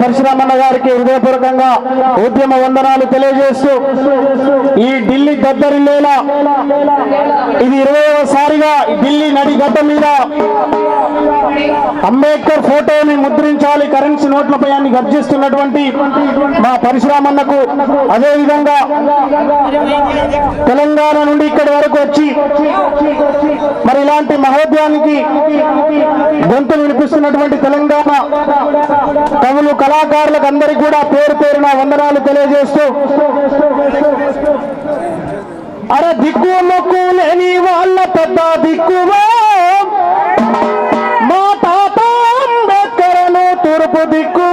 పరశురామన్న గారికి హృదయపూర్వకంగా ఉద్యమ వందనాలు తెలియజేస్తూ ఈ ఢిల్లీ దద్దరిల్లేలా ఇది ఇరవైసారిగా ఢిల్లీ నడిగడ్డ మీద అంబేద్కర్ ఫోటోని ముద్రించాలి కరెన్సీ నోట్లపై అని గర్జిస్తున్నటువంటి మా పరశురామన్నకు అదేవిధంగా తెలంగాణ నుండి ఇక్కడి వరకు వచ్చి మరి ఇలాంటి మహోద్యానికి గొంతు వినిపిస్తున్నటువంటి తెలంగాణ కవులు కళాకారులకు అందరికీ కూడా పేరు పేరున వందనాలు తెలియజేస్తూ అరే దిక్కు మొక్కు లేని వాళ్ళ పెద్ద దిక్కువా. మా తాత అంబేద్కరను తూర్పు దిక్కు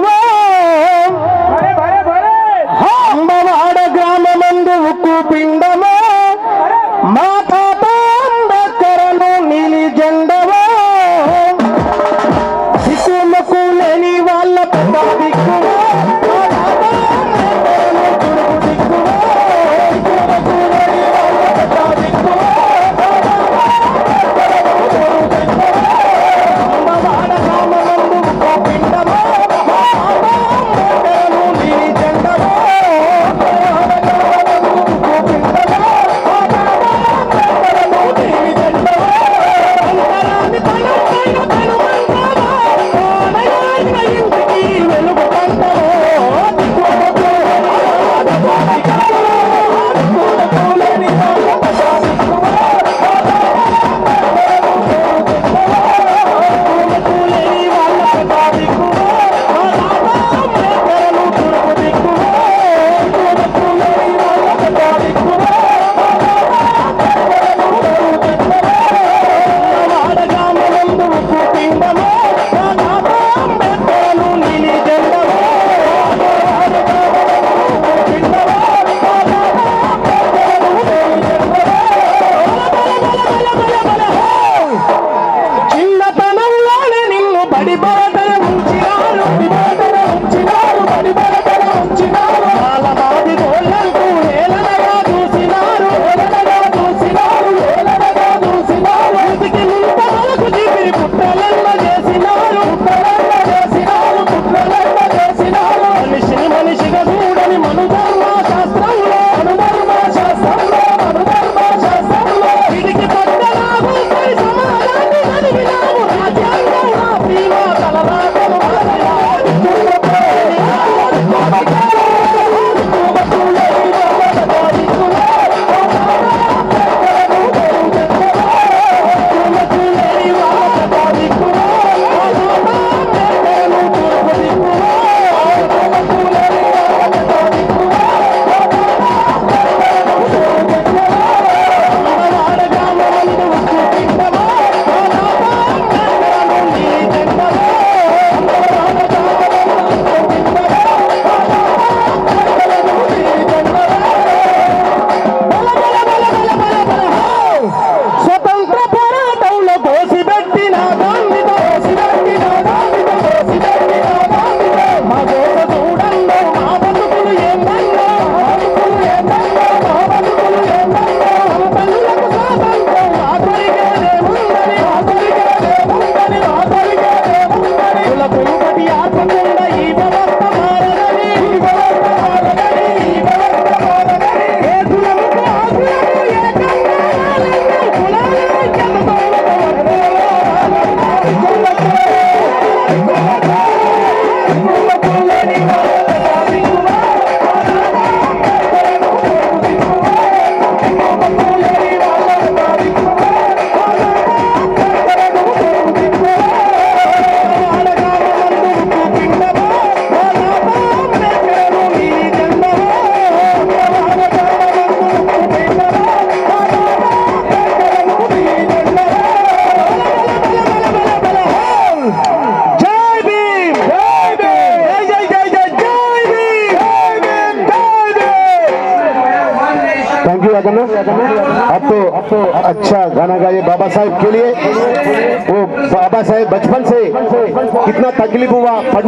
Thank you. थैंक यू अदना अब तो अब तो अच्छा गाना गाइए बाबा साहेब के लिए। वो बाबा साहेब बचपन से कितना तकलीफ़ हुआ